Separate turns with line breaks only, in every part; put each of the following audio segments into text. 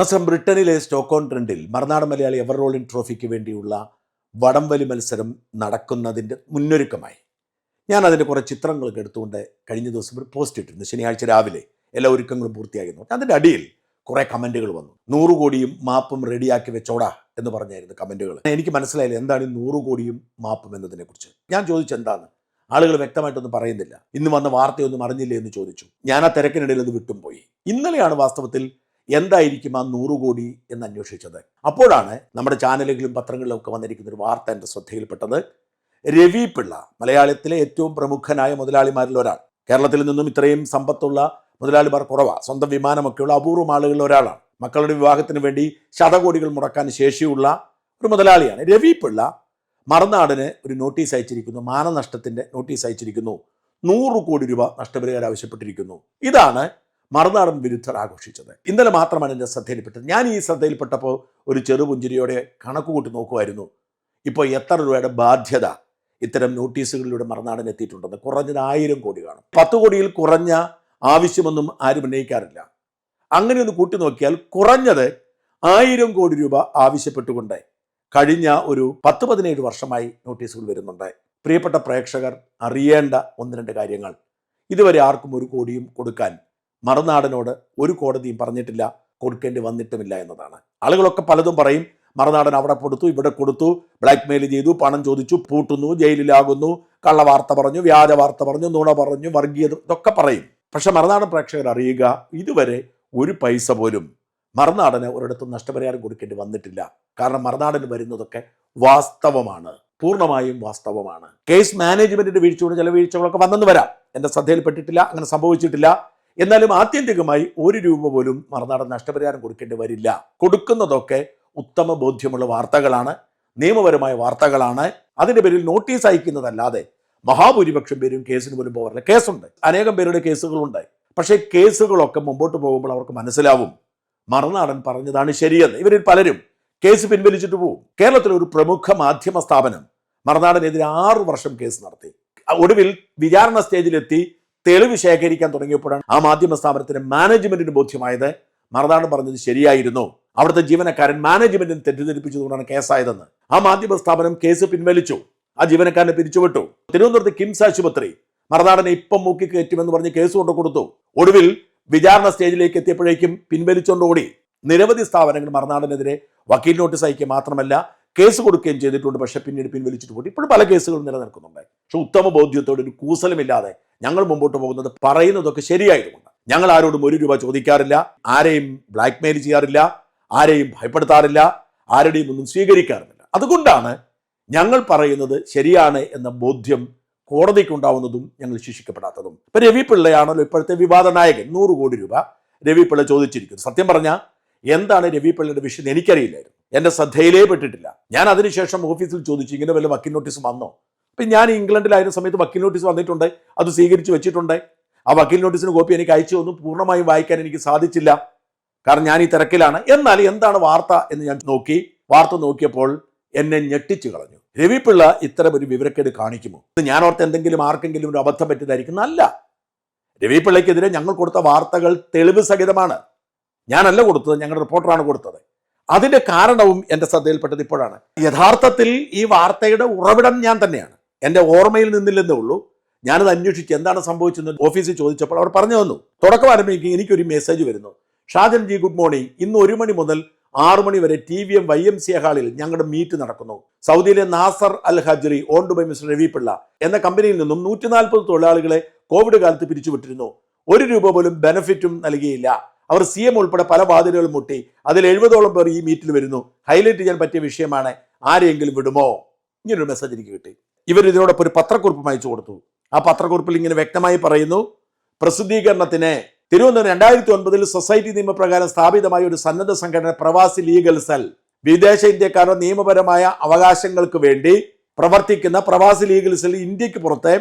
നസം ബ്രിട്ടനിലെ സ്റ്റോക്കോൺ ട്രെൻഡിൽ മറുനാടൻ മലയാളി എവർ റോളിംഗ് ട്രോഫിക്ക് വേണ്ടിയുള്ള വടംവലി മത്സരം നടക്കുന്നതിന്റെ മുന്നൊരുക്കമായി. ഞാൻ അതിന്റെ കുറേ ചിത്രങ്ങളൊക്കെ എടുത്തുകൊണ്ട് കഴിഞ്ഞ ദിവസം ഒരു പോസ്റ്റ് ഇട്ടിരുന്നു. ശനിയാഴ്ച രാവിലെ എല്ലാ ഒരുക്കങ്ങളും പൂർത്തിയായിരുന്നു. അതിന്റെ അടിയിൽ കുറേ കമന്റുകൾ വന്നു. നൂറ് കോടിയും മാപ്പും റെഡിയാക്കി വെച്ചോടാ എന്ന് പറഞ്ഞായിരുന്നു കമന്റുകൾ. എനിക്ക് മനസ്സിലായില്ല എന്താണ് നൂറ് കോടിയും മാപ്പും എന്നതിനെക്കുറിച്ച്. ഞാൻ ചോദിച്ചെന്താണ് ആളുകൾ വ്യക്തമായിട്ടൊന്നും പറയുന്നില്ല. ഇന്ന് വന്ന വാർത്തയൊന്നും അറിഞ്ഞില്ലേ എന്ന് ചോദിച്ചു. ഞാൻ ആ തിരക്കിനിടയിൽ അത് വിട്ടും പോയി. ഇന്നലെയാണ് വാസ്തവത്തിൽ എന്തായിരിക്കും ആ നൂറ് കോടി എന്ന് അന്വേഷിച്ചത്? അപ്പോഴാണ് നമ്മുടെ ചാനലുകളിലും പത്രങ്ങളിലും ഒക്കെ വന്നിരിക്കുന്ന ഒരു വാർത്ത എന്റെ ശ്രദ്ധയിൽപ്പെട്ടത്. രവി പിള്ള മലയാളത്തിലെ ഏറ്റവും പ്രമുഖനായ മുതലാളിമാരിൽ ഒരാൾ. കേരളത്തിൽ നിന്നും ഇത്രയും സമ്പത്തുള്ള മുതലാളിമാർ കുറവാണ് സ്വന്തം വിമാനമൊക്കെയുള്ള അപൂർവം ആളുകളിൽ ഒരാളാണ്. മക്കളുടെ വിവാഹത്തിന് വേണ്ടി ശതകോടികൾ മുടക്കാൻ ശേഷിയുള്ള ഒരു മുതലാളിയാണ് രവി പിള്ള. മറുനാടിന് ഒരു നോട്ടീസ് അയച്ചിരിക്കുന്നു. മാനനഷ്ടത്തിന്റെ നോട്ടീസ് അയച്ചിരിക്കുന്നു. നൂറ് കോടി രൂപ നഷ്ടപരിഹാരം ആവശ്യപ്പെട്ടിരിക്കുന്നു. ഇതാണ് മറുനാടൻ വിരുദ്ധർ ആഘോഷിച്ചത് ഇന്നലെ മാത്രമാണ് എന്റെ ശ്രദ്ധയിൽപ്പെട്ടത്. ഞാൻ ഈ ശ്രദ്ധയിൽപ്പെട്ടപ്പോൾ ഒരു ചെറുപുഞ്ചിരിയോടെ കണക്ക് കൂട്ടി നോക്കുമായിരുന്നു ഇപ്പോൾ എത്ര രൂപയുടെ ബാധ്യത ഇത്തരം നോട്ടീസുകളിലൂടെ മറുനാടൻ എത്തിയിട്ടുണ്ടെന്ന്. കുറഞ്ഞത് ആയിരം കോടി കാണും. പത്ത് കോടിയിൽ കുറഞ്ഞ ആവശ്യമൊന്നും ആരും ഉന്നയിക്കാറില്ല. അങ്ങനെ ഒന്ന് കൂട്ടി നോക്കിയാൽ കുറഞ്ഞത് ആയിരം കോടി രൂപ ആവശ്യപ്പെട്ടുകൊണ്ട് കഴിഞ്ഞ ഒരു പത്ത് പതിനേഴ് വർഷമായി നോട്ടീസുകൾ വരുന്നുണ്ട്. പ്രിയപ്പെട്ട പ്രേക്ഷകർ അറിയേണ്ട ഒന്ന് രണ്ട് കാര്യങ്ങൾ. ഇതുവരെ ആർക്കും ഒരു കോടിയും കൊടുക്കാൻ മറുനാടനോട് ഒരു കോടതിയും പറഞ്ഞിട്ടില്ല കൊടുക്കേണ്ടി വന്നിട്ടുമില്ല എന്നതാണ്. ആളുകളൊക്കെ പലതും പറയും മറുനാടൻ അവിടെ കൊടുത്തു ഇവിടെ കൊടുത്തു ബ്ലാക്ക് മെയിൽ ചെയ്തു പണം ചോദിച്ചു പൂട്ടുന്നു ജയിലിലാകുന്നു കള്ളവാർത്ത പറഞ്ഞു വ്യാജ വാർത്ത പറഞ്ഞു നുണ പറഞ്ഞു വർഗീയത ഇതൊക്കെ പറയും. പക്ഷെ മറുനാടൻ പ്രേക്ഷകർ അറിയുക ഇതുവരെ ഒരു പൈസ പോലും മറുനാടന് ഒരിടത്തും നഷ്ടപരിഹാരം കൊടുക്കേണ്ടി വന്നിട്ടില്ല. കാരണം മറുനാടന് വരുന്നതൊക്കെ വാസ്തവമാണ് പൂർണമായും വാസ്തവമാണ്. കേസ് മാനേജ്മെന്റിന്റെ വീഴ്ചയോട് ചില വീഴ്ചകളൊക്കെ വന്നെന്ന് വരാം. എന്റെ ശ്രദ്ധയിൽപ്പെട്ടിട്ടില്ല അങ്ങനെ സംഭവിച്ചിട്ടില്ല. എന്നാലും ആത്യന്തികമായി ഒരു രൂപ പോലും മറുനാടൻ നഷ്ടപരിഹാരം കൊടുക്കേണ്ടി വരില്ല. കൊടുക്കുന്നതൊക്കെ ഉത്തമ ബോധ്യമുള്ള വാർത്തകളാണ് നിയമപരമായ വാർത്തകളാണ്. അതിന്റെ പേരിൽ നോട്ടീസ് അയക്കുന്നതല്ലാതെ മഹാഭൂരിപക്ഷം പേരും കേസിന് പോലും പോകാറില്ല. കേസുണ്ട്. അനേകം പേരുടെ കേസുകളുണ്ട്. പക്ഷേ കേസുകളൊക്കെ മുമ്പോട്ട് പോകുമ്പോൾ അവർക്ക് മനസ്സിലാവും. മറുനാടൻ പറഞ്ഞതാണ് ശരിയെന്ന്. ഇവരിൽ പലരും കേസ് പിൻവലിച്ചിട്ട് പോകും കേരളത്തിലെ ഒരു പ്രമുഖ മാധ്യമ സ്ഥാപനം മറുനാടനെതിരെ ആറു വർഷം കേസ് നടത്തി. ഒടുവിൽ വിചാരണ സ്റ്റേജിലെത്തി. തെളിവ് ശേഖരിക്കാൻ തുടങ്ങിയപ്പോഴാണ് ആ മാധ്യമ സ്ഥാപനത്തിന് മാനേജ്മെന്റിന് ബോധ്യമായത്. മറുനാടൻ പറഞ്ഞത് ശരിയായിരുന്നു. അവിടുത്തെ ജീവനക്കാരൻ മാനേജ്മെന്റിനെ തെറ്റിദ്ധരിപ്പിച്ചതുകൊണ്ടാണ് കേസായതെന്ന്. ആ മാധ്യമ സ്ഥാപനം കേസ് പിൻവലിച്ചു. ആ ജീവനക്കാരനെ പിരിച്ചുവിട്ടു. തിരുവനന്തപുരത്ത് കിംസ് ആശുപത്രി മറുനാടനെ ഇപ്പം മൂക്കി കയറ്റുമെന്ന് പറഞ്ഞ് കേസ് കൊണ്ടുകൊടുത്തു ഒടുവിൽ വിചാരണ സ്റ്റേജിലേക്ക് എത്തിയപ്പോഴേക്കും പിൻവലിച്ചുകൊണ്ട് നിരവധി സ്ഥാപനങ്ങൾ മറുനാടനെതിരെ വക്കീൽ നോട്ടീസ് അയക്കുക മാത്രമല്ല കേസ് കൊടുക്കുകയും ചെയ്തിട്ടുണ്ട്. പക്ഷെ പിന്നീട് പിൻവലിച്ചിട്ട് പോയി ഇപ്പോഴും പല കേസുകളും നിലനിൽക്കുന്നുണ്ട്. പക്ഷെ ഉത്തമ ബോധ്യത്തോടെ ഒരു കൂസലമില്ലാതെ ഞങ്ങൾ മുമ്പോട്ട് പോകുന്നത് പറയുന്നതൊക്കെ ശരിയായതുകൊണ്ട് ഞങ്ങൾ ആരോടും ഒരു രൂപ ചോദിക്കാറില്ല. ആരെയും ബ്ലാക്ക്മെയിൽ ചെയ്യാറില്ല. ആരെയും ഭയപ്പെടുത്താറില്ല. ആരുടെയും ഒന്നും സ്വീകരിക്കാറുമില്ല. അതുകൊണ്ടാണ് ഞങ്ങൾ പറയുന്നത് ശരിയാണ് എന്ന ബോധ്യം കോടതിക്കുണ്ടാവുന്നതും ഞങ്ങൾ ശിക്ഷിക്കപ്പെടാത്തതും. ഇപ്പൊ രവി പിള്ളയാണല്ലോ ഇപ്പോഴത്തെ വിവാദ നായകൻ. നൂറ് കോടി രൂപ രവി പിള്ള ചോദിച്ചിരിക്കുന്നു. സത്യം പറഞ്ഞാൽ എന്താണ് രവി പിള്ളയുടെ വിഷയം എനിക്കറിയില്ലായിരുന്നു. എന്റെ ശ്രദ്ധയിലേ പെട്ടിട്ടില്ല. ഞാൻ അതിനുശേഷം ഓഫീസിൽ ചോദിച്ചു ഇങ്ങനെ വല്ല വക്കീൽ നോട്ടീസ് വന്നോ? അപ്പം ഞാൻ ഇംഗ്ലണ്ടിലായിരുന്ന സമയത്ത് വക്കീൽ നോട്ടീസ് വന്നിട്ടുണ്ട് അത് സ്വീകരിച്ച് വെച്ചിട്ടുണ്ട്. ആ വക്കീൽ നോട്ടീസിന് കോപ്പി എനിക്ക് അയച്ചു ഒന്നും പൂർണമായും വായിക്കാൻ എനിക്ക് സാധിച്ചില്ല. കാരണം ഞാൻ ഈ തിരക്കിലാണ്. എന്നാൽ എന്താണ് വാർത്ത എന്ന് ഞാൻ നോക്കി. വാർത്ത നോക്കിയപ്പോൾ എന്നെ ഞെട്ടിച്ചു കളഞ്ഞു. രവി പിള്ള ഇത്തരം ഒരു വിവരക്കേട് കാണിക്കുമോ? ഇത് ഞാൻ ഓർത്ത് എന്തെങ്കിലും ആർക്കെങ്കിലും ഒരു അബദ്ധം പറ്റിയതായിരിക്കും. അല്ല രവി പിള്ളയ്ക്കെതിരെ ഞങ്ങൾ കൊടുത്ത വാർത്തകൾ തെളിവ് സഹിതമാണ്. ഞാനല്ല കൊടുത്തത് ഞങ്ങളുടെ റിപ്പോർട്ടറാണ് കൊടുത്തത്. അതിന്റെ കാരണവും എന്റെ ശ്രദ്ധയിൽപ്പെട്ടത് ഇപ്പോഴാണ്. യഥാർത്ഥത്തിൽ ഈ വാർത്തയുടെ ഉറവിടം ഞാൻ തന്നെയാണ്. എന്റെ ഓർമ്മയിൽ നിന്നില്ലെന്നേ ഉള്ളൂ. ഞാനത് അന്വേഷിച്ച് എന്താണ് സംഭവിച്ചെന്ന് ഓഫീസിൽ ചോദിച്ചപ്പോൾ അവർ പറഞ്ഞു തന്നു. തുടക്കം ആരംഭിക്കും എനിക്കൊരു മെസ്സേജ് വരുന്നു. ഷാജൻ ജി ഗുഡ് മോർണിംഗ് ഇന്ന് ഒരു മണി മുതൽ ആറു മണി വരെ T V M Y M C ഹാളിൽ ഞങ്ങളുടെ മീറ്റ് നടക്കുന്നു. സൗദിയിലെ Nasser Al Hajri owned by mister Ravi Pillai എന്ന കമ്പനിയിൽ നിന്നും നൂറ്റി നാൽപ്പത് തൊഴിലാളികളെ കോവിഡ് കാലത്ത് പിരിച്ചുവിട്ടിരുന്നു. ഒരു രൂപ പോലും ബെനഫിറ്റും നൽകിയില്ല. അവർ സി എം ഉൾപ്പെടെ പല വാതിലുകൾ മുട്ടി. അതിൽ എഴുപതോളം പേർ ഈ മീറ്റിൽ വരുന്നു. ഹൈലൈറ്റ് ചെയ്യാൻ പറ്റിയ വിഷയമാണ് ആരെയെങ്കിലും വിടുമോ? ഇങ്ങനൊരു മെസ്സേജ് എനിക്ക് കിട്ടി. ഇവർ ഇതിനോടൊപ്പം ഒരു പത്രക്കുറിപ്പ് അയച്ചു കൊടുത്തു. ആ പത്രക്കുറിപ്പിൽ ഇങ്ങനെ വ്യക്തമായി പറയുന്നു പ്രസിദ്ധീകരണത്തിന് തിരുവനന്തപുരം രണ്ടായിരത്തി ഒൻപതിൽ സൊസൈറ്റി നിയമപ്രകാരം സ്ഥാപിതമായ ഒരു സന്നദ്ധ സംഘടന പ്രവാസി ലീഗൽ സെൽ വിദേശ ഇന്ത്യക്കാരുടെ നിയമപരമായ അവകാശങ്ങൾക്ക് വേണ്ടി പ്രവർത്തിക്കുന്ന പ്രവാസി ലീഗൽ സെൽ ഇന്ത്യയ്ക്ക് പുറത്തെ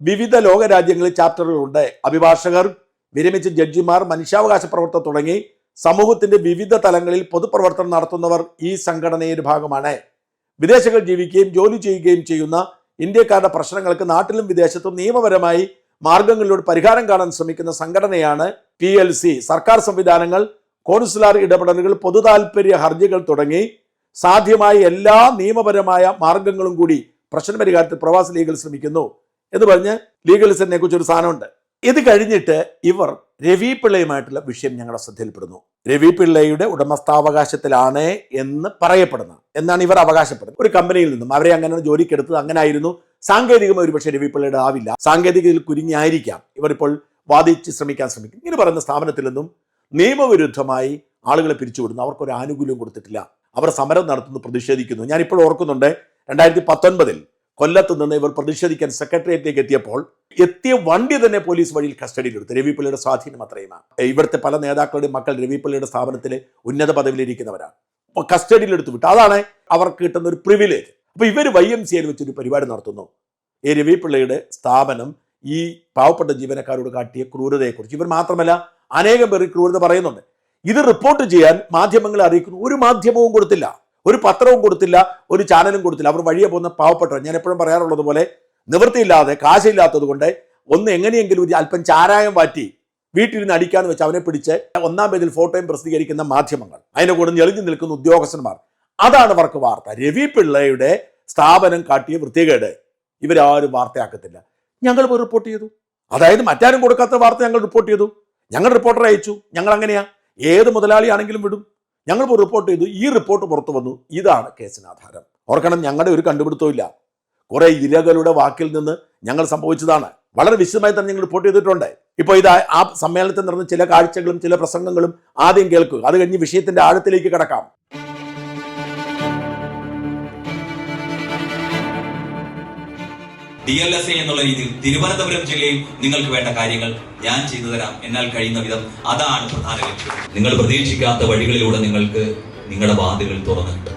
വിവിധ ലോക രാജ്യങ്ങളിൽ ചാപ്റ്ററുകളുണ്ട് അഭിഭാഷകർ വിരമിച്ച ജഡ്ജിമാർ മനുഷ്യാവകാശ പ്രവർത്തകർ തുടങ്ങി സമൂഹത്തിന്റെ വിവിധ തലങ്ങളിൽ പൊതുപ്രവർത്തനം നടത്തുന്നവർ ഈ സംഘടനയുടെ ഭാഗമാണ്. വിദേശങ്ങൾ ജീവിക്കുകയും ജോലി ചെയ്യുകയും ചെയ്യുന്ന ഇന്ത്യക്കാരുടെ പ്രശ്നങ്ങൾക്ക് നാട്ടിലും വിദേശത്തും നിയമപരമായി മാർഗങ്ങളിലൂടെ പരിഹാരം കാണാൻ ശ്രമിക്കുന്ന സംഘടനയാണ് പി എൽ സി. സർക്കാർ സംവിധാനങ്ങൾ കോൺസുലാർ ഇടപെടലുകൾ പൊതുതാൽപര്യ ഹർജികൾ തുടങ്ങി സാധ്യമായ എല്ലാ നിയമപരമായ മാർഗങ്ങളും കൂടി പ്രശ്ന പരിഹാരത്തിൽ പ്രവാസി ലീഗൽ ശ്രമിക്കുന്നു. എന്ന് പറഞ്ഞ് ലീഗലിസത്തിനെ കുറിച്ച് ഒരു സാധനമുണ്ട്. ഇത് കഴിഞ്ഞിട്ട് ഇവർ രവി പിള്ളയുമായിട്ടുള്ള വിഷയം ഞങ്ങളുടെ ശ്രദ്ധയിൽപ്പെടുന്നു. രവി പിള്ളയുടെ ഉടമസ്ഥാവകാശത്തിലാണ് എന്ന് പറയപ്പെടുന്നു. എന്നാണ് ഇവർ അവകാശപ്പെടുന്നത്. ഒരു കമ്പനിയിൽ നിന്നും അവരെ അങ്ങനെ ജോലിക്കെടുത്തത് അങ്ങനെ ആയിരുന്നു സാങ്കേതികമായി ഒരു പക്ഷേ രവി പിള്ളയുടെ ആവില്ല. സാങ്കേതികതയിൽ കുരുങ്ങിയായിരിക്കാം. ഇവർ ഇപ്പോൾ വാദിച്ച് ശ്രമിക്കാൻ ശ്രമിക്കും. ഇങ്ങനെ പറയുന്ന സ്ഥാപനത്തിൽ നിന്നും നിയമവിരുദ്ധമായി ആളുകളെ പിരിച്ചുവിടുന്നു. അവർക്കൊരു ആനുകൂല്യം കൊടുത്തിട്ടില്ല. അവർ സമരം നടത്തുന്നു പ്രതിഷേധിക്കുന്നു. ഞാൻ ഇപ്പോൾ ഓർക്കുന്നുണ്ട് രണ്ടായിരത്തി പത്തൊൻപതിൽ കൊല്ലത്ത് നിന്ന് ഇവർ പ്രതിഷേധിക്കാൻ സെക്രട്ടേറിയറ്റിലേക്ക് എത്തിയപ്പോൾ എത്തിയ വണ്ടി തന്നെ പോലീസ് വഴിയിൽ കസ്റ്റഡിയിലെടുത്തു രവിപിള്ളയുടെ സ്വാധീനം അത്രയുമാണ്. ഇവിടുത്തെ പല നേതാക്കളുടെയും മക്കൾ രവിപിള്ളയുടെ സ്ഥാപനത്തിൽ ഉന്നത പദവിയിലിരിക്കുന്നവരാണ്. അപ്പോൾ കസ്റ്റഡിയിലെടുത്ത് വിട്ടു. അതാണ് അവർക്ക് കിട്ടുന്ന ഒരു പ്രിവിലേജ് അപ്പോൾ ഇവർ വൈ എം സിയിൽ വെച്ചൊരു പരിപാടി നടത്തുന്നു. ഈ രവിപിള്ളയുടെ സ്ഥാപനം ഈ പാവപ്പെട്ട ജീവനക്കാരോട് കാട്ടിയ ക്രൂരതയെക്കുറിച്ച് ഇവർ മാത്രമല്ല അനേകം പേർ ക്രൂരത പറയുന്നുണ്ട്. ഇത് റിപ്പോർട്ട് ചെയ്യാൻ മാധ്യമങ്ങളെ അറിയിക്കുന്നു. ഒരു മാധ്യമവും കൊടുത്തില്ല. ഒരു പത്രവും കൊടുത്തില്ല ഒരു ചാനലും കൊടുത്തില്ല. അവർ വഴിയെ പോകുന്ന പാവപ്പെട്ടവർ. ഞാൻ എപ്പോഴും പറയാറുള്ളത് പോലെ നിവൃത്തിയില്ലാതെ കാശില്ലാത്തത് കൊണ്ട് ഒന്ന് എങ്ങനെയെങ്കിലും ഒരു അല്പം ചാരായം വാറ്റി വീട്ടിലിരുന്ന് അടിക്കാന്ന് വെച്ച് അവനെ പിടിച്ച് ഒന്നാം പേജിൽ ഫോട്ടോയും പ്രസിദ്ധീകരിക്കുന്ന മാധ്യമങ്ങൾ. അതിനെ കൂടെ ഞെളിഞ്ഞു നിൽക്കുന്ന ഉദ്യോഗസ്ഥന്മാർ. അതാണ് അവർക്ക് വാർത്ത. രവി പിള്ളയുടെ സ്ഥാപനം കാട്ടിയ വൃത്തികേട്. ഇവരാരും വാർത്തയാക്കത്തില്ല. ഞങ്ങൾ പോയി റിപ്പോർട്ട് ചെയ്തു. അതായത് മറ്റാരും കൊടുക്കാത്ത വാർത്ത ഞങ്ങൾ റിപ്പോർട്ട് ചെയ്തു. ഞങ്ങൾ റിപ്പോർട്ടർ അയച്ചു. ഞങ്ങൾ അങ്ങനെയാ. ഏത് മുതലാളിയാണെങ്കിലും വിടും. ഞങ്ങൾ പോയി റിപ്പോർട്ട് ചെയ്തു. ഈ റിപ്പോർട്ട് പുറത്തു വന്നു. ഇതാണ് കേസിന് ആധാരം ഓർക്കണം ഞങ്ങളുടെ ഒരു കണ്ടുപിടുത്തവും ഇല്ല. കുറേ ഇരകളുടെ വാക്കിൽ നിന്ന് ഞങ്ങൾ സംഭവിച്ചതാണ്. വളരെ വിശദമായി തന്നെ ഞങ്ങൾ റിപ്പോർട്ട് ചെയ്തിട്ടുണ്ട്. ഇപ്പോൾ ഇത് ആ സമ്മേളനത്തിൽ നടന്ന ചില കാഴ്ചകളും ചില പ്രസംഗങ്ങളും ആദ്യം കേൾക്കുക. അത് കഴിഞ്ഞ് വിഷയത്തിന്റെ ആഴത്തിലേക്ക് കടക്കാം.
ഡി എൽ എസ് എ എന്നുള്ള രീതിയിൽ തിരുവനന്തപുരം ജില്ലയിൽ നിങ്ങൾക്ക് വേണ്ട കാര്യങ്ങൾ ഞാൻ ചെയ്തു തരാം. എന്നാൽ കഴിയുന്ന വിധം അതാണ് പ്രധാന ലക്ഷ്യം. നിങ്ങൾ പ്രതീക്ഷിക്കാത്ത വഴികളിലൂടെ നിങ്ങൾക്ക് നിങ്ങളുടെ വാതിലുകൾ തുറന്നു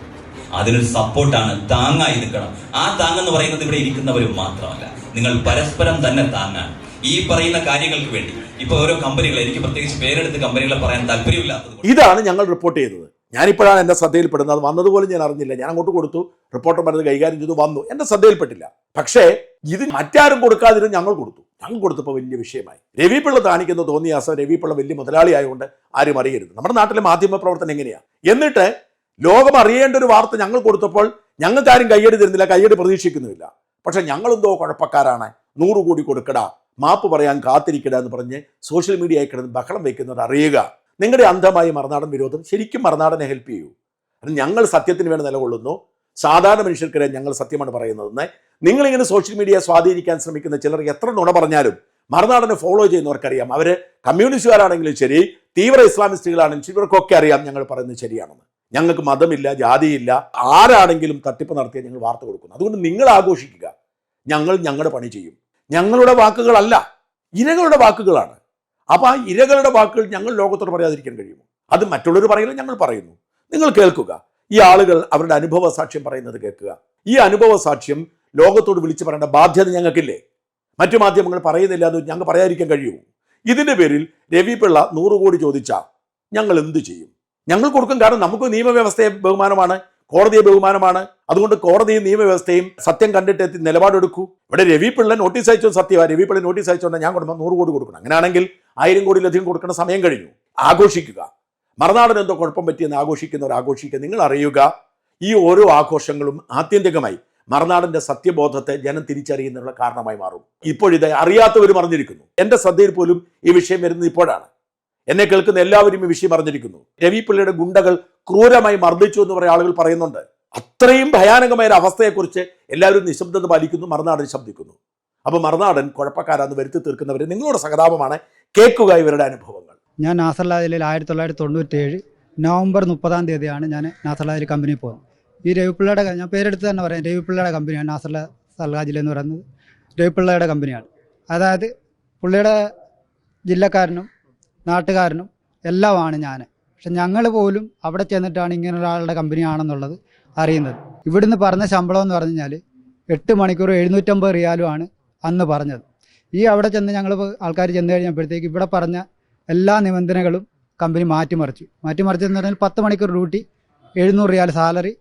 അതിനൊരു സപ്പോർട്ടാണ് താങ്ങായി നിൽക്കണം. ആ താങ്ങെന്ന് പറയുന്നത് ഇവിടെ ഇരിക്കുന്നവരും മാത്രമല്ല നിങ്ങൾ പരസ്പരം തന്നെ താങ്ങാണ്. ഈ പറയുന്ന കാര്യങ്ങൾക്ക് വേണ്ടി. ഇപ്പൊ ഓരോ കമ്പനികൾ എനിക്ക് പ്രത്യേകിച്ച് പേരെടുത്ത് കമ്പനികളെ പറയാൻ താല്പര്യമില്ലാത്തത്
ഇതാണ് ഞങ്ങൾ റിപ്പോർട്ട് ചെയ്തത്. ഞാനിപ്പോഴാണ് എന്റെ ശ്രദ്ധയിൽപ്പെടുന്നത്. അത് വന്നതുപോലെ ഞാൻ അറിഞ്ഞില്ല. ഞാൻ അങ്ങോട്ട് കൊടുത്തു. റിപ്പോർട്ടർ പറഞ്ഞത് കൈകാര്യം ചെയ്തു വന്നു. എന്റെ ശ്രദ്ധയിൽപ്പെട്ടില്ല. പക്ഷേ ഇത് മറ്റാരും കൊടുക്കാതിരുന്ന് ഞങ്ങൾ കൊടുത്തു. ഞങ്ങൾ കൊടുത്തപ്പോൾ വലിയ വിഷയമായി. രവി പിള്ള കാണിക്കുന്ന തോന്നിയാസം രവി പിള്ള വലിയ മുതലാളി ആയതുകൊണ്ട് ആരും അറിയരുത്. നമ്മുടെ നാട്ടിലെ മാധ്യമ പ്രവർത്തനം എങ്ങനെയാണ് എന്നിട്ട് ലോകം അറിയേണ്ട ഒരു വാർത്ത ഞങ്ങൾ കൊടുത്തപ്പോൾ ഞങ്ങൾക്ക് ആരും കയ്യടി തരുന്നില്ല കയ്യടി പ്രതീക്ഷിക്കുന്നുമില്ല. പക്ഷെ ഞങ്ങളെന്തോ കുഴപ്പക്കാരാണ്. നൂറ് കോടി കൊടുക്കടാ. മാപ്പ് പറയാൻ കാത്തിരിക്കട എന്ന് പറഞ്ഞ് സോഷ്യൽ മീഡിയയിൽ കിടന്ന് ബഹളം വയ്ക്കുന്നത് അറിയുക. നിങ്ങളുടെ അന്ധമായ മറുനാടൻ വിരോധം ശരിക്കും മറുനാടനെ ഹെൽപ്പ് ചെയ്യൂ. അത് ഞങ്ങൾ സത്യത്തിന് വേണ്ടി നിലകൊള്ളുന്നു. സാധാരണ മനുഷ്യർക്കിടെ ഞങ്ങൾ സത്യമാണ് പറയുന്നതെന്ന് നിങ്ങളിങ്ങനെ സോഷ്യൽ മീഡിയ സ്വാധീനിക്കാൻ ശ്രമിക്കുന്ന ചിലർ എത്ര നുണ പറഞ്ഞാലും മറുനാടനെ ഫോളോ ചെയ്യുന്നവർക്കറിയാം. അവർ കമ്മ്യൂണിസ്റ്റുകാരാണെങ്കിലും ശരി തീവ്ര ഇസ്ലാമിസ്റ്റുകളാണെങ്കിലും ഇവർക്കൊക്കെ അറിയാം ഞങ്ങൾ പറയുന്നത് ശരിയാണെന്ന്. ഞങ്ങൾക്ക് മതമില്ല ജാതിയില്ല. ആരാണെങ്കിലും തട്ടിപ്പ് നടത്തിയാൽ ഞങ്ങൾ വാർത്ത കൊടുക്കുന്നു. അതുകൊണ്ട് നിങ്ങൾ ആഘോഷിക്കുക. ഞങ്ങൾ ഞങ്ങളുടെ പണി ചെയ്യും. ഞങ്ങളുടെ വാക്കുകളല്ല ഇരകളുടെ വാക്കുകളാണ്. അപ്പൊ ആ ഇരകളുടെ വാക്കുകൾ ഞങ്ങൾ ലോകത്തോട് പറയാതിരിക്കാൻ കഴിയുമോ? അത് മറ്റുള്ളവർ പറയില്ല ഞങ്ങൾ പറയുന്നു. നിങ്ങൾ കേൾക്കുക. ഈ ആളുകൾ അവരുടെ അനുഭവ സാക്ഷ്യം പറയുന്നത് കേൾക്കുക. ഈ അനുഭവ സാക്ഷ്യം ലോകത്തോട് വിളിച്ചു പറയേണ്ട ബാധ്യത ഞങ്ങൾക്കില്ലേ? മറ്റു മാധ്യമങ്ങൾ പറയുന്നില്ല അത് ഞങ്ങൾ പറയാതിരിക്കാൻ കഴിയുമോ? ഇതിന്റെ പേരിൽ രവി പിള്ള നൂറ് കോടി ചോദിച്ചാൽ ഞങ്ങൾ എന്ത് ചെയ്യും? ഞങ്ങൾ കൊടുക്കും. കാരണം നമുക്ക് നിയമവ്യവസ്ഥയെ ബഹുമാനമാണ്. കോടതിയെ ബഹുമാനമാണ്. അതുകൊണ്ട് കോടതി നിയമവ്യവസ്ഥയും സത്യം കണ്ടിട്ട് എത്തി നിലപാടെടുക്കൂ. ഇവിടെ രവി നോട്ടീസ് അയച്ചു സത്യമാണ് രവി നോട്ടീസ് അയച്ചുകൊണ്ട് ഞാൻ കൊടുക്കുമ്പോൾ നൂറ് കോടി കൊടുക്കണം. അങ്ങനെയാണെങ്കിൽ ആയിരം കോടിയിലധികം കൊടുക്കുന്ന സമയം കഴിഞ്ഞു. ആഘോഷിക്കുക. മറുനാടൻ എന്തോ കുഴപ്പം പറ്റിയെന്ന് ആഘോഷിക്കുന്നവർ ആഘോഷിക്കുക. നിങ്ങൾ അറിയുക ഈ ഓരോ ആഘോഷങ്ങളും ആത്യന്തികമായി മറുനാടിന്റെ സത്യബോധത്തെ ജനം തിരിച്ചറിയുന്നതിനുള്ള കാരണമായി മാറും. ഇപ്പോഴിത് അറിയാത്തവരും അറിഞ്ഞിരിക്കുന്നു. എന്റെ ശ്രദ്ധയിൽ പോലും ഈ വിഷയം വരുന്നത് ഇപ്പോഴാണ്. എന്നെ കേൾക്കുന്ന എല്ലാവരും ഈ വിഷയം അറിഞ്ഞിരിക്കുന്നു. രവി പിള്ളയുടെ ഗുണ്ടകൾ ക്രൂരമായി മർദ്ദിച്ചു എന്ന് പറയുന്ന ആളുകൾ പറയുന്നുണ്ട്. അത്രയും ഭയാനകമായ ഒരു അവസ്ഥയെക്കുറിച്ച് എല്ലാവരും നിശബ്ദത പാലിക്കുന്നു മറുനാടൻ ശബ്ദിക്കുന്നു. അപ്പൊ മറുനാടൻ കുഴപ്പക്കാരാന്ന് വരുത്തി തീർക്കുന്നവർ നിങ്ങളുടെ സഹതാപമാണ്. കേൾക്കുക ഇവരുടെ അനുഭവങ്ങൾ.
ഞാൻ നാസർലാദിൽ ആയിരത്തി തൊള്ളായിരത്തി തൊണ്ണൂറ്റേഴ് നവംബർ മുപ്പതാം തീയതിയാണ് ഞാൻ നാസർലാദിൽ കമ്പനിയിൽ പോകുന്നത്. ഈ രവിപിള്ളയുടെ ഞാൻ പേരെടുത്ത് തന്നെ പറയാം. രവിപിള്ളയുടെ കമ്പനിയാണ് നാസർല ജില്ല എന്ന് പറയുന്നത്. രവിപിള്ളയുടെ കമ്പനിയാണ്. അതായത് പുള്ളിയുടെ ജില്ലക്കാരനും നാട്ടുകാരനും എല്ലാമാണ് ഞാൻ. പക്ഷെ ഞങ്ങൾ പോലും അവിടെ ചെന്നിട്ടാണ് ഇങ്ങനെ ഒരാളുടെ കമ്പനിയാണെന്നുള്ളത് അറിയുന്നത്. ഇവിടുന്ന് പറഞ്ഞ ശമ്പളം എന്ന് പറഞ്ഞു കഴിഞ്ഞാൽ എട്ട് മണിക്കൂർ എഴുന്നൂറ്റമ്പത് റിയാലുമാണ് അന്ന് പറഞ്ഞത്. ഈ അവിടെ ചെന്ന് ഞങ്ങൾ ആൾക്കാർ ചെന്ന് കഴിഞ്ഞപ്പോഴത്തേക്ക് ഇവിടെ പറഞ്ഞ എല്ലാ നിബന്ധനകളും കമ്പനി മാറ്റിമറിച്ചു. മാറ്റിമറിച്ചെന്ന് പറഞ്ഞാൽ പത്ത് മണിക്കൂർ ഡ്യൂട്ടി എഴുന്നൂറ് റിയാൽ സാലറി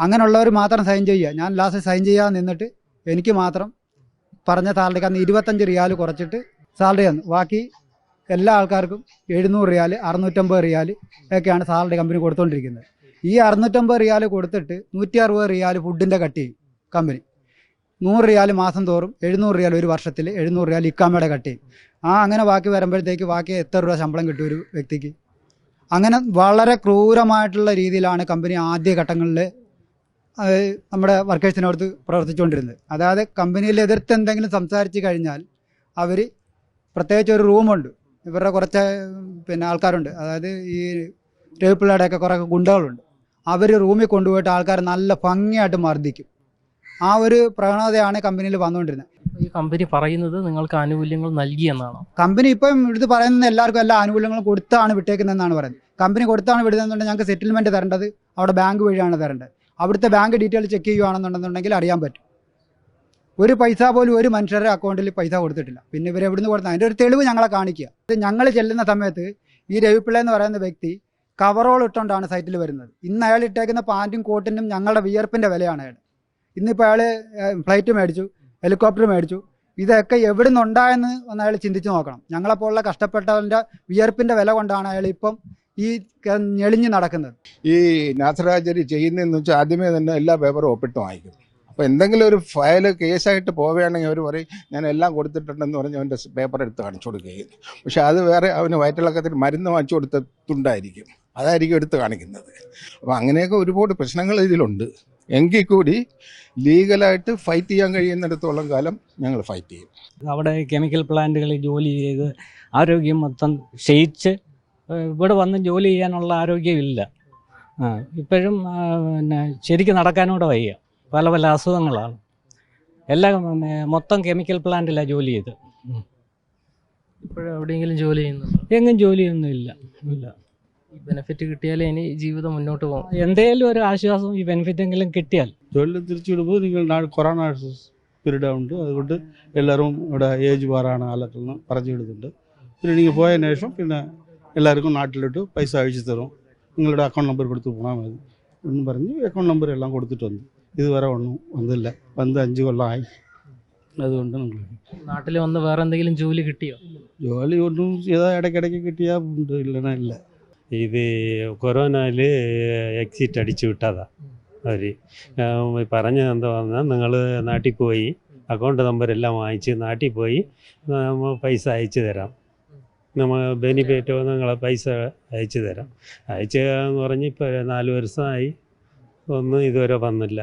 അങ്ങനെയുള്ളവർ മാത്രം സൈൻ ചെയ്യുക. ഞാൻ ലാസ്റ്റ് സൈൻ ചെയ്യാൻ നിന്നിട്ട് എനിക്ക് മാത്രം പറഞ്ഞ സാലറിക്ക് അന്ന് ഇരുപത്തഞ്ച് റിയാൽ കുറച്ചിട്ട് സാലറി തന്നു. ബാക്കി എല്ലാ ആൾക്കാർക്കും എഴുന്നൂറ് റിയാൽ അറുന്നൂറ്റമ്പത് റിയാൽ ഒക്കെയാണ് സാലറി കമ്പനി കൊടുത്തുകൊണ്ടിരിക്കുന്നത് ഈ അറുന്നൂറ്റമ്പത് റിയാൽ കൊടുത്തിട്ട് നൂറ്റി അറുപത് റിയാൽ ഫുഡിന്റെ കട്ട് ചെയ്യും കമ്പനി. നൂറ് റിയാൽ മാസം തോറും എഴുന്നൂറ് റിയാൽ ഒരു വർഷത്തിൽ എഴുന്നൂറ് റിയാൽ ഇക്കാമയുടെ കട്ട് ചെയ്യും. ആ അങ്ങനെ ബാക്കി വരുമ്പോഴത്തേക്ക് ബാക്കി എത്ര രൂപ ശമ്പളം കിട്ടും ഒരു വ്യക്തിക്ക്? അങ്ങനെ വളരെ ക്രൂരമായിട്ടുള്ള രീതിയിലാണ് കമ്പനി ആദ്യ ഘട്ടങ്ങളിൽ നമ്മുടെ വർക്കേഴ്സിനോട് പ്രവർത്തിച്ചുകൊണ്ടിരുന്നത്. അതായത് കമ്പനിയിൽ എതിർത്ത് എന്തെങ്കിലും സംസാരിച്ച് കഴിഞ്ഞാൽ അവർ പ്രത്യേകിച്ച് ഒരു റൂമുണ്ട് ഇവരുടെ കുറച്ച് പിന്നെ ആൾക്കാരുണ്ട്. അതായത് ഈ രവിപ്പിള്ളയുടെയൊക്കെ കുറേ ഗുണ്ടകളുണ്ട്. അവർ റൂമിൽ കൊണ്ടുപോയിട്ട് ആൾക്കാർ നല്ല ഭംഗിയായിട്ട് മർദ്ദിക്കും. ആ ഒരു പ്രവണതയാണ് കമ്പനിയിൽ വന്നുകൊണ്ടിരുന്നത്.
ഈ കമ്പനി പറയുന്നത് നിങ്ങൾക്ക് ആനുകൂല്യങ്ങൾ നൽകി നൽകിയെന്നാണോ
കമ്പനി ഇപ്പം ഇത് പറയുന്നത് എല്ലാവർക്കും എല്ലാ ആനുകൂല്യങ്ങളും കൊടുത്താണ് വിട്ടേക്കുന്നതെന്നാണ് പറയുന്നത്. കമ്പനി കൊടുത്താണ് വിടുന്നതെന്നുണ്ടെങ്കിൽ ഞങ്ങൾക്ക് സെറ്റിൽമെന്റ് തരേണ്ടത് അവിടെ ബാങ്ക് വഴിയാണ് തരേണ്ടത്. അവിടുത്തെ ബാങ്ക് ഡീറ്റെയിൽ ചെക്ക് ചെയ്യുകയാണെന്നുണ്ടെന്നുണ്ടെങ്കിൽ അറിയാൻ പറ്റും. ഒരു പൈസ പോലും ഒരു മനുഷ്യരുടെ അക്കൗണ്ടിൽ പൈസ കൊടുത്തിട്ടില്ല. പിന്നെ ഇവരെ എവിടുന്ന് കൊടുത്താൽ അതിന്റെ ഒരു തെളിവ് ഞങ്ങളെ കാണിക്കുക. ഇത് ഞങ്ങൾ ചെല്ലുന്ന സമയത്ത് ഈ രവിപ്പിള്ള എന്ന് പറയുന്ന വ്യക്തി കവറോൾ ഇട്ടുകൊണ്ടാണ് സൈറ്റിൽ വരുന്നത്. ഇന്ന് അയാൾ ഇട്ടേക്കുന്ന പാന്റും കോട്ടിനും ഞങ്ങളുടെ വിയർപ്പിന്റെ വിലയാണ് അയാൾ. ഇന്നിപ്പോൾ അയാൾ ഫ്ലൈറ്റ് മേടിച്ചു ഹെലികോപ്റ്റർ മേടിച്ചു. ഇതൊക്കെ എവിടെ നിന്നുണ്ടായെന്ന് ഒന്ന് അയാൾ ചിന്തിച്ച് നോക്കണം. ഞങ്ങളെപ്പോലുള്ള കഷ്ടപ്പെട്ടവന്റെ വിയർപ്പിന്റെ വില കൊണ്ടാണ് അയാൾ ഇപ്പം ഈ ഞെളിഞ്ഞ് നടക്കുന്നത്.
ഈ നാസരാജരി ചെയ്യുന്നതെന്ന് വെച്ചാൽ ആദ്യമേ തന്നെ എല്ലാ പേപ്പറും ഒപ്പിട്ട് വാങ്ങിക്കും അപ്പോൾ എന്തെങ്കിലും ഒരു ഫയൽ കേസായിട്ട് പോവുകയാണെങ്കിൽ അവർ പറയും ഞാൻ എല്ലാം കൊടുത്തിട്ടുണ്ടെന്ന് പറഞ്ഞ് അവന്റെ പേപ്പർ എടുത്ത് കാണിച്ചു കൊടുക്കുകയും പക്ഷേ അത് വേറെ അവന് വയറ്റിളക്കത്തിന് മരുന്ന് വാങ്ങിച്ചു കൊടുത്തിട്ടുണ്ടായിരിക്കും. അതായിരിക്കും എടുത്ത് കാണിക്കുന്നത്. അപ്പോൾ അങ്ങനെയൊക്കെ ഒരുപാട് പ്രശ്നങ്ങൾ ഇതിലുണ്ട്. എങ്കിൽ കൂടി ലീഗലായിട്ട് ഫൈറ്റ് ചെയ്യാൻ കഴിയുന്നിടത്തോളം കാലം ഞങ്ങൾ ഫൈറ്റ് ചെയ്യും.
അവിടെ കെമിക്കൽ പ്ലാന്റുകളിൽ ജോലി ചെയ്ത് ആരോഗ്യം മൊത്തം ക്ഷയിച്ച് ഇവിടെ വന്ന് ജോലി ചെയ്യാനുള്ള ആരോഗ്യമില്ല. ഇപ്പോഴും പിന്നെ ശരിക്കും നടക്കാനൂടെ വയ്യ. പല പല അസുഖങ്ങളാണ്. എല്ലാ മൊത്തം കെമിക്കൽ പ്ലാന്റിലാണ് ജോലി ചെയ്ത്
എവിടെയെങ്കിലും ജോലി ചെയ്യുന്നു
എങ്ങും ജോലിയൊന്നും ഇല്ല. ഇല്ല.
ഈ ബെനിഫിറ്റ് കിട്ടിയാലേ ഇനി ജീവിതം മുന്നോട്ട് പോകും.
എന്തേലും ഒരു ആശ്വാസം ഈ ബെനിഫിറ്റ് എങ്കിലും കിട്ടിയാൽ.
തൊഴിൽ തിരിച്ചു വിടുമ്പോൾ നിങ്ങൾ കൊറോണ പീരീഡ് ഉണ്ട് അതുകൊണ്ട് എല്ലാവരും ഇവിടെ ഏജ് പാറാണ് ആളുകളെന്ന് പറഞ്ഞു വിടുന്നുണ്ട് പിന്നെ നിങ്ങൾ പോയതിന് ശേഷം പിന്നെ എല്ലാവർക്കും നാട്ടിലിട്ട് പൈസ അയച്ചു തരും. നിങ്ങളുടെ അക്കൗണ്ട് നമ്പർ കൊടുത്ത് പോകാൻ മതി. എന്ന് പറഞ്ഞ് അക്കൗണ്ട് നമ്പർ എല്ലാം കൊടുത്തിട്ട് വന്നു. ഇതുവരെ ഒന്നും വന്നില്ല. വന്ന് അഞ്ച് കൊല്ലമായി അതുകൊണ്ട് നമ്മൾ
നാട്ടിൽ വന്ന് വേറെ എന്തെങ്കിലും ജോലി കിട്ടിയോ?
ജോലി ഒന്നും ചെയ്താൽ ഇടയ്ക്കിടയ്ക്ക് കിട്ടിയാൽ ഉണ്ട് ഇല്ലെന്നാ ഇല്ല.
ഇത് കൊറോണയിൽ എക്സിറ്റ് അടിച്ചു വിട്ടതാ അവർ പറഞ്ഞത് എന്താ പറഞ്ഞാൽ നിങ്ങൾ നാട്ടിൽ പോയി അക്കൗണ്ട് നമ്പർ എല്ലാം വാങ്ങിച്ച് നാട്ടിൽ പോയി നമ്മൾ പൈസ അയച്ചു തരാം. നമ്മൾ ബെനിഫിറ്റോ നിങ്ങളെ പൈസ അയച്ചു തരാം. അയച്ചു തരാമെന്ന് പറഞ്ഞ് ഇപ്പോൾ നാല് വർഷമായി ഒന്നും ഇതുവരെ വന്നില്ല.